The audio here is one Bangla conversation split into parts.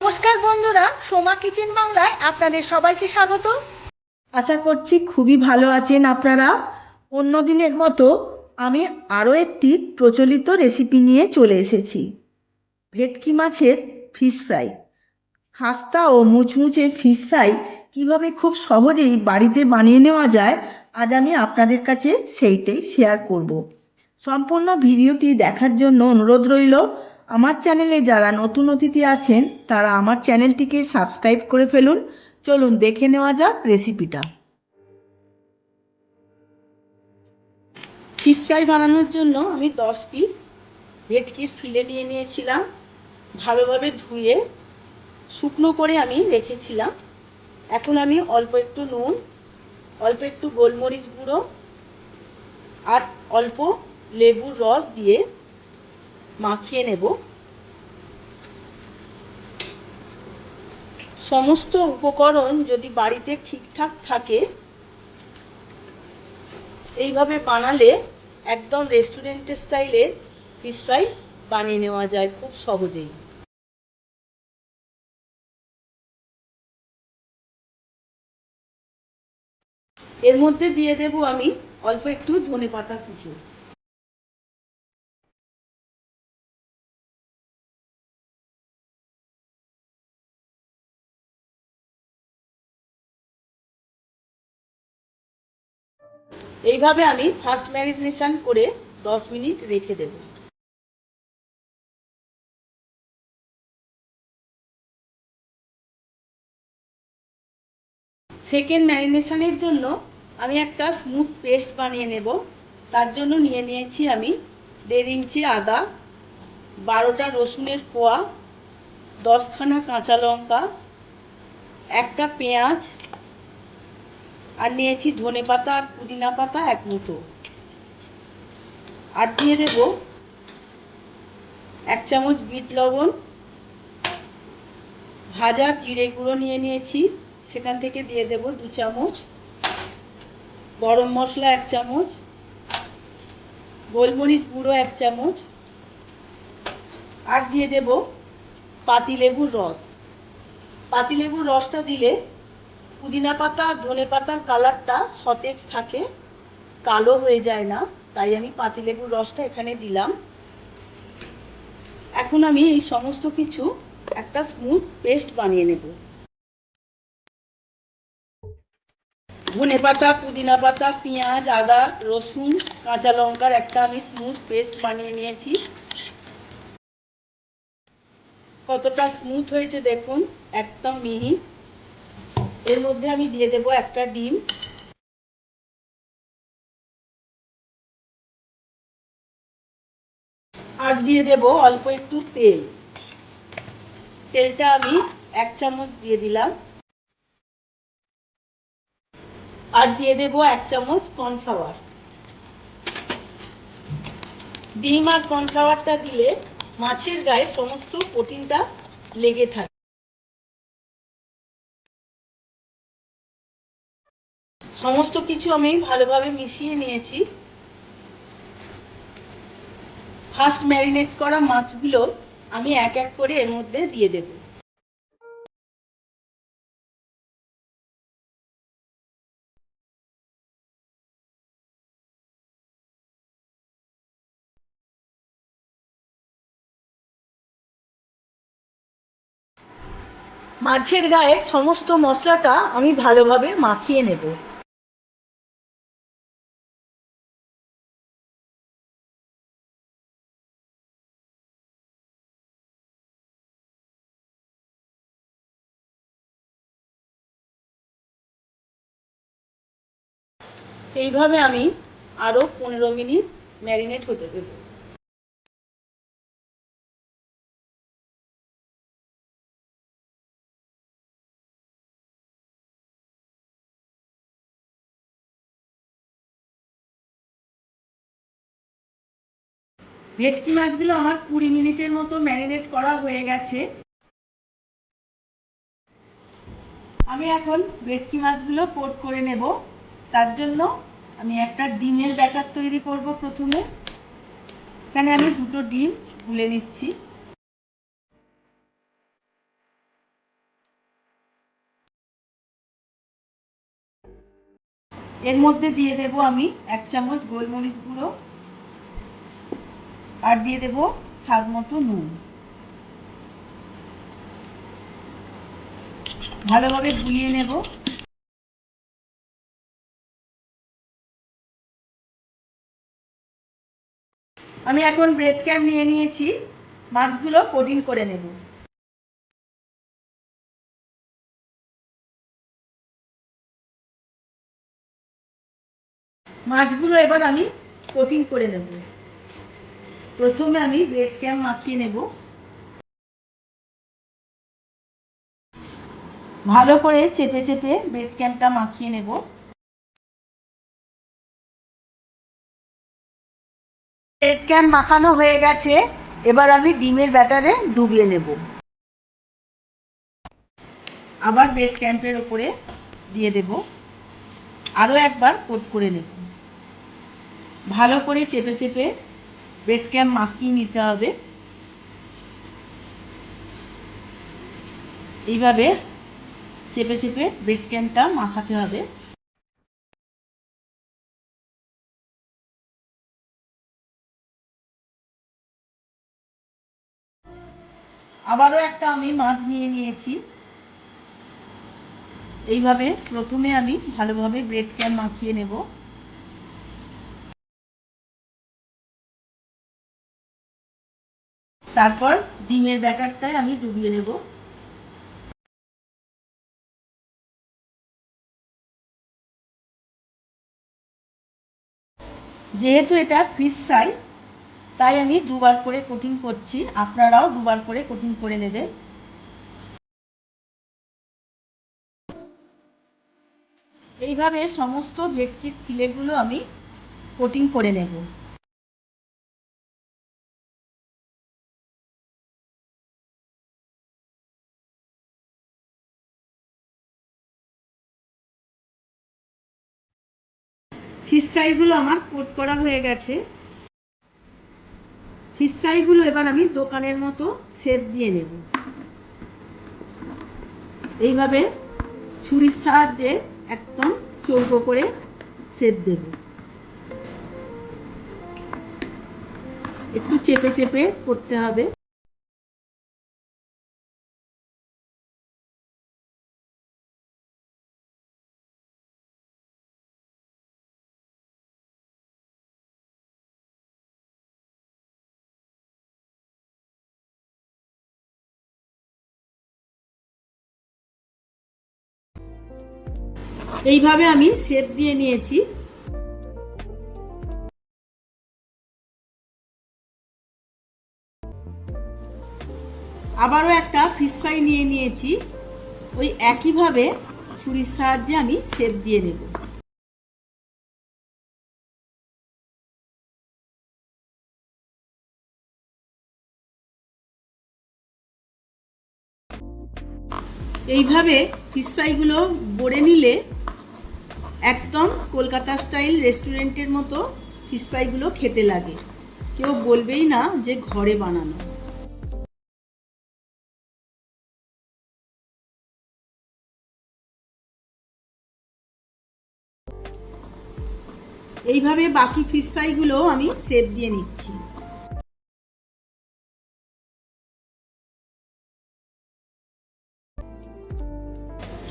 নমস্কার বন্ধুরা, সোমা কিচেন বাংলায় আপনাদের সবাইকে স্বাগত। আশা করছি খুবই ভালো আছেন আপনারা। অন্য দিনের মতো আমি আরও একটি প্রচলিত রেসিপি নিয়ে চলে এসেছি। ভেটকি মাছের ফিশ ফ্রাই খাস্তা ও মুচমুচে ফিশ ফ্রাই কীভাবে খুব সহজেই বাড়িতে বানিয়ে নেওয়া যায়, আজ আমি আপনাদের কাছে সেইটাই শেয়ার করব। সম্পূর্ণ ভিডিওটি দেখার জন্য অনুরোধ রইল আমার চ্যানেলে যারা নতুন অতিথি আছেন, তারা আমার চ্যানেলটিকে সাবস্ক্রাইব করে ফেলুন। চলুন দেখে নেওয়া যাক রেসিপিটা। ফিশ ফ্রাই বানানোর জন্য আমি দশ পিস ভেটকির ফিলে নিয়ে নিয়েছিলাম। ভালোভাবে ধুয়ে শুকনো করে আমি রেখেছিলাম। এখন আমি অল্প একটু নুন, অল্প একটু গোলমরিচ গুঁড়ো আর অল্প লেবুর রস দিয়ে মাখিয়ে নেব। সমস্ত উপকরণ যদি বাড়িতে ঠিকঠাক থাকে, এইভাবে বানালে একদম রেস্টুরেন্টের স্টাইলের ফিশ ফ্রাই বানিয়ে নেওয়া যায় খুব সহজেই। এর মধ্যে দিয়ে দেব আমি অল্প একটু ধনে পাতা কুচো। এইভাবে আমি ফার্স্ট ম্যারিনেশন করে দশ মিনিট রেখে দেব। সেকেন্ড ম্যারিনেশনের জন্য আমি একটা স্মুথ পেস্ট বানিয়ে নেব। তার জন্য নিয়ে নিয়েছি আমি দেড় ইঞ্চি আদা, বারোটা রসুনের কোয়া, দশখানা কাঁচা লঙ্কা, একটা পেঁয়াজ আর নিয়েছি ধনে পাতা আর পুদিনা পাতা এক মুঠো। আর দিয়ে দেব এক চামচ বিট লবণ। ভাজা জিরে গুঁড়ো নিয়ে নিয়েছি, সেখান থেকে দিয়ে দেব দু চামচ। গরম মশলা এক চামচ। গোলমরিচ গুঁড়ো এক চামচ। আর দিয়ে দেব পাতিলেবুর রস। পাতিলেবুর রসটা দিলে পুদিনা পাতা, ধনে পাতার কালারটা সতেজ থাকে, কালো হয়ে যায় না, তাই আমি পাতিলেবুর রসটা এখানে দিলাম। এখন আমি এই সমস্ত কিছু একটা স্মুথ পেস্ট বানিয়ে নেব। ধনে পাতা, পুদিনা পাতা, পেঁয়াজ, আদা, রসুন, কাঁচা লঙ্কার একটা আমি স্মুথ পেস্ট বানিয়ে নিয়েছি। কতটা স্মুথ হয়েছে দেখুন, একদম মিহি। এর মধ্যে আমি দিয়ে দেব একটা ডিম। আর দিয়ে দেব অল্প একটু তেল। তেলটা আমি এক চামচ দিয়ে দিলাম। আর দিয়ে দেব এক চামচ কর্নফ্লাওয়ার। ডিম আর কর্নফ্লাওয়ারটা দিলে মাছের গায়ে সমস্ত প্রোটিনটা লেগে থাকে। সমস্ত কিছু আমি ভালোভাবে মিশিয়ে নিয়েছি। ফার্স্ট ম্যারিনেট করা মাছগুলো আমি এক এক করে এর মধ্যে দিয়ে দেব। মাছের গায়ে সমস্ত মশলাটা আমি ভালোভাবে মাখিয়ে নেব। এইভাবে আমি আরও পনেরো মিনিট ম্যারিনেট হতে দেবো। ভেটকি মাছগুলো আমার কুড়ি মিনিটের মতো ম্যারিনেট করা হয়ে গেছে। আমি এখন ভেটকি মাছগুলো কোট করে নেব। তার জন্য আমি একটা ডিমের ব্যাটার তৈরি করব প্রথমে। এখানে আমি দুটো ডিম গুলে নিচ্ছি। এর মধ্যে দিয়ে দেব আমি এক চামচ গোলমরিচ গুঁড়ো আর দিয়ে দেব স্বাদ মতো নুন। ভালোভাবে গুলিয়ে নেব। আমি এখন ব্রেড ক্যাম নিয়ে নিয়েছি, মাছগুলো কোটিং করে নেব। মাছগুলো এবার আমি কোটিং করে নেব। প্রথমে আমি ব্রেড ক্যাম মাখিয়ে নেব। ভালো করে চেপে চেপে ব্রেড ক্যামটা মাখিয়ে নেব। ক্যাম মাখানো হয়ে গেছে। এবার আমি ডিমের ব্যাটারে ডুবিয়ে নেব। আবার ব্রেড ক্যাম্পের উপরে দিয়ে দেব। আরও একবার কোট করে নেব। ভালো করে চেপে চেপে বেড ক্যাম্প মাখিয়ে নিতে হবে। এইভাবে চেপে চেপে ব্রেড ক্যাম্পটা মাখাতে হবে। আবারও একটা আমি মাছ নিয়ে নিয়েছি। এইভাবে প্রথমে আমি ভালোভাবে ব্রেড ক্যাম্প মাখিয়ে নেব। তারপর ডিমের ব্যাটারটায় আমি ডুবিয়ে নেব। যেহেতু এটা ফিশ ফ্রাই তাই আমি দুবার করে কোটিং করছি। আপনারাও দুবার করে কোটিং করে নেবেন। এইভাবে সমস্ত ভেটকির ফিলেগুলো আমি কোটিং করে নেব। ফিশ ফ্রাইগুলো আমার কোট করা হয়ে গেছে। ফিশ ফ্রাইগুলো এবার আমি দোকানের মতো শেপ দিয়ে নেব। এইভাবে ছুরির সাহায্যে একদম চৌকো করে শেপ দেব। একটু চেপে চেপে করতে হবে। এইভাবে আমি শেপ দিয়ে নিয়েছি। আবারও একটা ফিশ ফ্রাই নিয়ে নিয়েছি। ওই একইভাবে ছুরির সাহায্যে আমি শেপ দিয়ে নেব। এইভাবে ফিশ ফ্রাইগুলো বড়ে নিলে একদম কলকাতা স্টাইল রেস্টুরেন্টের মতো ফিশ ফ্রাইগুলো খেতে লাগে। কেউ বলবেই না যে ঘরে বানানো। এইভাবে বাকি ফিশ ফ্রাইগুলো আমি শেপ দিয়ে নিচ্ছি।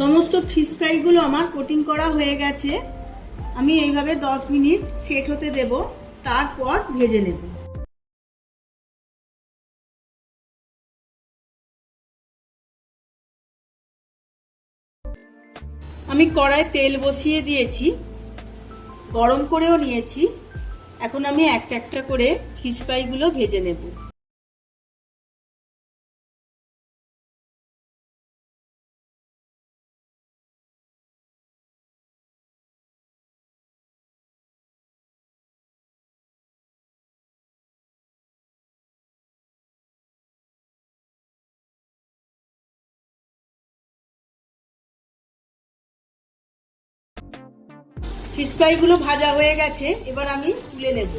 সমস্ত ফিশ ফ্রাইগুলো আমার কোটিং করা হয়ে গেছে। আমি এইভাবে 10 মিনিট সেট হতে দেব, তারপর ভেজে নেব। আমি কড়ায় তেল বসিয়ে দিয়েছি, গরম করেও নিয়েছি। এখন আমি একটা একটা করে ফিশ ফ্রাইগুলো ভেজে নেব। ফিশ ফ্রাইগুলো ভাজা হয়ে গেছে, এবার আমি তুলে নেব।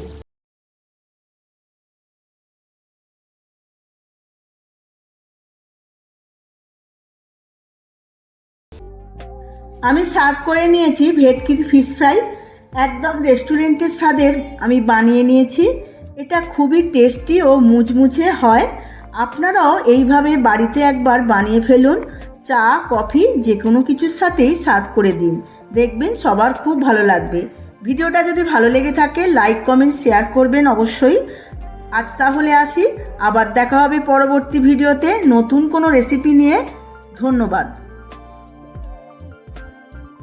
আমি সার্ভ করে নিয়েছি ভেটকির ফিশ ফ্রাই একদম রেস্টুরেন্টের স্বাদের আমি বানিয়ে নিয়েছি। এটা খুবই টেস্টি ও মুচমুচে হয়। আপনারাও এইভাবে বাড়িতে একবার বানিয়ে ফেলুন। চা, কফি যে কোনো কিছুর সাথেই সার্ভ করে দিন। দেখবেন সবার খুব ভালো লাগবে। ভিডিওটা যদি ভালো লেগে থাকে লাইক কমেন্ট শেয়ার করবেন অবশ্যই। আজ তাহলে আসি, আবার দেখা হবে পরবর্তী ভিডিওতে নতুন কোনো রেসিপি নিয়ে। ধন্যবাদ।